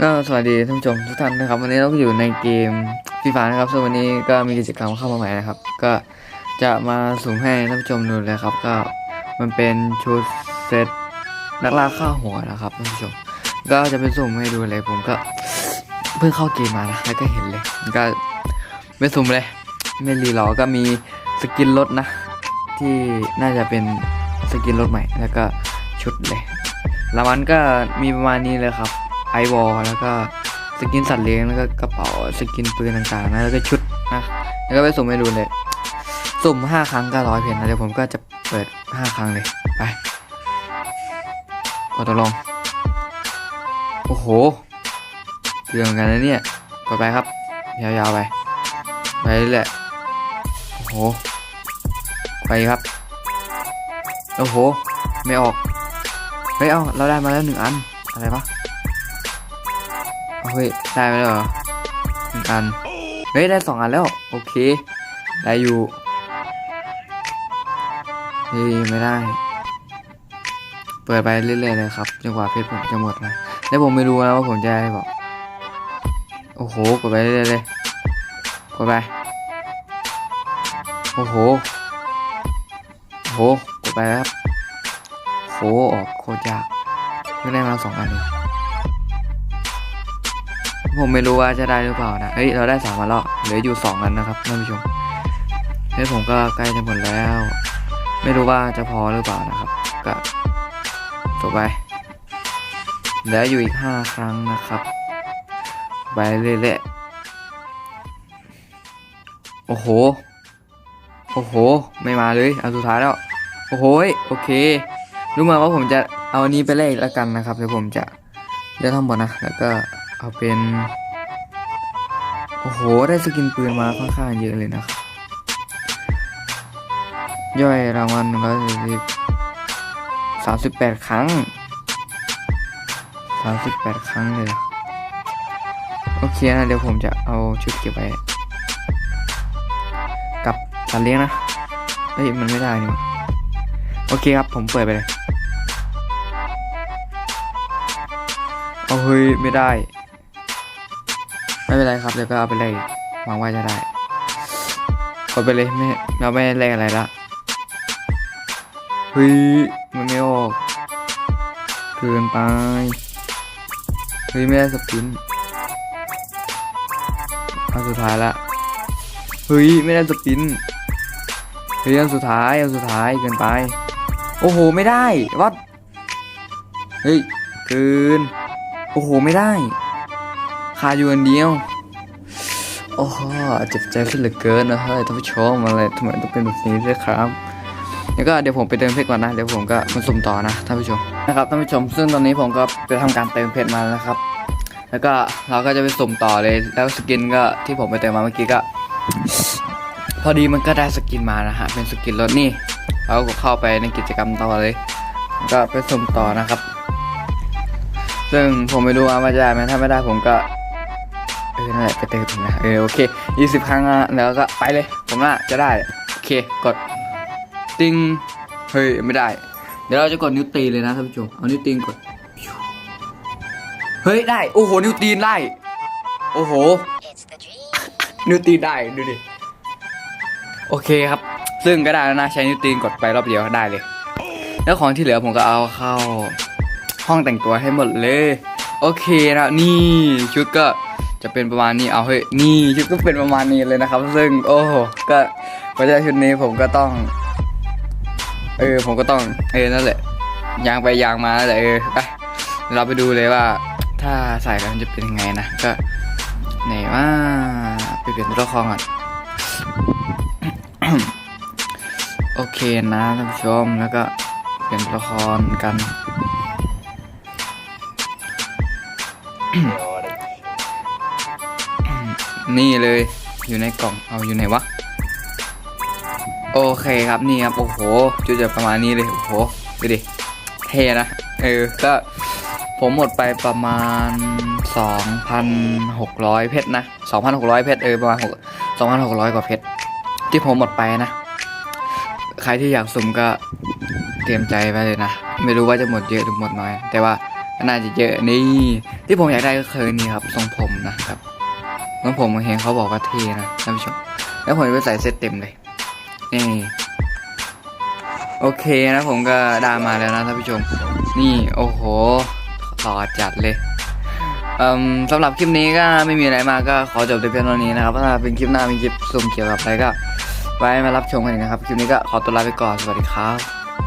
ก็สวัสดีท่านผู้ชมทุกท่านนะครับ วันนี้เราก็อยู่ในเกมฟีฟานะครับซึ่งวันนี้ก็มีกิจกรรมเข้ามาใหม่นะครับ ก็จะมาสุ่มให้ท่านผู้ชมดูเลยครับ ก็มันเป็นชุดเซตนักล่าข้าหัวนะครับท่านผู้ชม ก็จะเป็นสุ่มให้ดูเลยผมก็เพิ่งเข้าเกมมานะแล้วก็เห็นเลยก็ไม่สุ่มเลย ไม่รีรอก็มีสกินรถนะ ที่น่าจะเป็นสกินรถใหม่แล้วก็ชุดเลยรางวัลก็มีประมาณนี้เลยครับ ไอวอลแล้วก็สกินสัตว์เลี้ยงแล้วก็กระเป๋าสกินปืนต่างๆนะแล้วก็ชุดนะแล้วก็ไปสุ่มให้ดูเลยสุ่มห้าครั้งก็ร้อยเพนนะเดี๋ยวผมก็จะเปิดห้าครั้งเลยไปกดตกลงโอ้โหเรื่องกันนะเนี่ยกดไปครับยาวๆไปไปเรื่อยโอ้โหไปครับโอ้โห ไม่ออกเฮ้ยเอาเราได้มาแล้วหนึ่งอัน อะไรวะ เฮ้ย ได้ไปแล้วเหรอหนึ่งอัน เฮ้ย ได้สองอันแล้ว โอเค ได้อยู่เฮ้ยไม่ได้ เปิดไปเรื่อยๆเลยครับจนกว่าเพชรผมจะหมดนะแล้วผมไม่รู้นะว่าผมจะได้บอกโอ้โหกดไปเรื่อยๆเลยกดไป โอ้โห โอ้โหกดไปครับโหออกโคตรยากเพิ่งได้มาสองอันเอง ผมไม่รู้ว่าจะได้หรือเปล่านะ เฮ้ย เราได้สามวันแล้วเหลืออยู่สองอันนะครับท่านผู้ชมเฮ้ยผมก็ใกล้จะหมดแล้ว ไม่รู้ว่าจะพอหรือเปล่านะครับ ก็จบไปเหลืออยู่อีกห้าครั้งนะครับ ไปเรื่อยๆ โอ้โห โอ้โห ไม่มาเลย เอาสุดท้ายแล้ว โอ้โห โอเค รู้มาว่าผมจะเอาอันนี้ไปเล่นแล้วกันนะครับ เดี๋ยวผมจะเล่นทั้งหมดนะ แล้วก็ เอาเป็น โอ้โห ได้สกินปืนมาค่อนข้างเยอะเลยนะครับย่อยรางวัลหนึ่งร้อยสี่สิบสามสิบแปดครั้งสามสิบแปดครั้งเลยเหรอโอเคนะเดี๋ยวผมจะเอาชุดเก็บไว้กับสัตว์เลี้ยงนะ เฮ้ย มันไม่ได้นี่โอเคครับ ผมเปิดไปเลย เอาเฮ้ย ไม่ได้ ไม่เป็นไรครับเดี๋ยวก็เอาไปเลยหวังว่าจะได้กดไปเลยไม่เราไม่แลกอะไรละเฮ้ยมันไม่ออกเกินไปเฮ้ยไม่ได้สปินเอาสุดท้ายละเฮ้ยไม่ได้สปินเฮ้ยอันสุดท้ายอันสุดท้ายเกินไป โอ้โหไม่ได้วัดเฮ้ยเกินโอ้โหไม่ได้าอยู่อันเดียว โอ้โหเจ็บใจขึ้นเหลือเกินนะเฮ้ยท่านผู้ชมอะไรทำไมต้องเป็นแบบนี้ด้วยครับแล้วก็เดี๋ยวผมไปเติมเพชรก่อนนะ เดี๋ยวผมก็มาสุ่มต่อนะท่านผู้ชมนะครับท่านผู้ชม ซึ่งตอนนี้ผมก็ไปทำการเติมเพชรมาแล้วนะครับ แล้วก็เราก็จะไปสุ่มต่อเลย แล้วสกินก็ที่ผมไปเติมมาเมื่อกี้ก็ พอดีมันก็ได้สกินมานะฮะ เป็นสกินรถนี่เราก็เข้าไปในกิจกรรมต่อเลย ก็ไปสุ่มต่อนะครับ ซึ่งผมไม่รู้ว่ามันจะได้ไหมถ้าไม่ได้ผมก็ เออนั่นแหละไปเติมนะเออโอเคยี่สิบครั้งอะแล้วก็ไปเลย ผมน่าจะได้โอเคกดติงเฮ้ยไม่ได้ เดี๋ยวเราจะกดนิ้วตีเลยนะท่านผู้ชมเอานิ้วตีนกดเฮ้ยได้โอ้โหนิ้วตีนได้โอ้โหนิ้วตีนได้ดูดิโอเคครับ ซึ่งก็ได้แล้วนะใช้นิ้วตีนกดไปรอบเดียวได้เลย แล้วของที่เหลือผมก็เอาเข้าห้องแต่งตัวให้หมดเลย โอเคนะนี่ชุดก็ จะเป็นประมาณนี้เอาเฮ้ยนี่ชุดก็เป็นประมาณนี้เลยนะครับ ซึ่งโอ้โหก็พอจะชุดนี้ผมก็ต้อง เออผมก็ต้องเออนั่นแหละยางไปยางมานั่นแหละเออไปเราไปดูเลยว่า ถ้าใส่แล้วมันจะเป็นยังไงนะก็ไหนว่าไปเปลี่ยนตัวละครก่อนโอเคนะท่านผู้ชมแล้วก็เปลี่ยนตัวละครกัน นี่เลยอยู่ในกล่องเอาอยู่ไหนวะโอเคครับนี่ครับโอ้โหจุดจะประมาณนี้เลยโอ้โหดูดิเท่นะเออก็ผมหมดไปประมาณ 2,600 เพชรนะ 2,600 เพชรเออประมาณ6 2,600 กว่าเพชรที่ผมหมดไปนะ ใครที่อยากสุ่มก็เตรียมใจไว้เลยนะ ไม่รู้ว่าจะหมดเยอะหรือหมดน้อย แต่ว่าน่าจะเยอะนี่ที่ผมอยากได้ก็คือนี่ครับทรงผมนะครับ ทรงผมผมเห็นเขาบอกว่าเท่นะท่านผู้ชม แล้วผมจะไปใส่เซตเต็มเลย นี่โอเคนะผมก็ด้มาแล้วนะท่านผู้ชม นี่โอ้โหหล่อจัดเลยสำหรับคลิปนี้ก็ไม่มีอะไรมากก็ขอจบแต่เพียงเท่านี้นะครับถ้าเป็นคลิปหน้ามีคลิปสุ่มเกี่ยวกับอะไรก็ ไว้มารับชมกันนะครับ คลิปนี้ก็ขอตัวลาไปก่อน สวัสดีครับ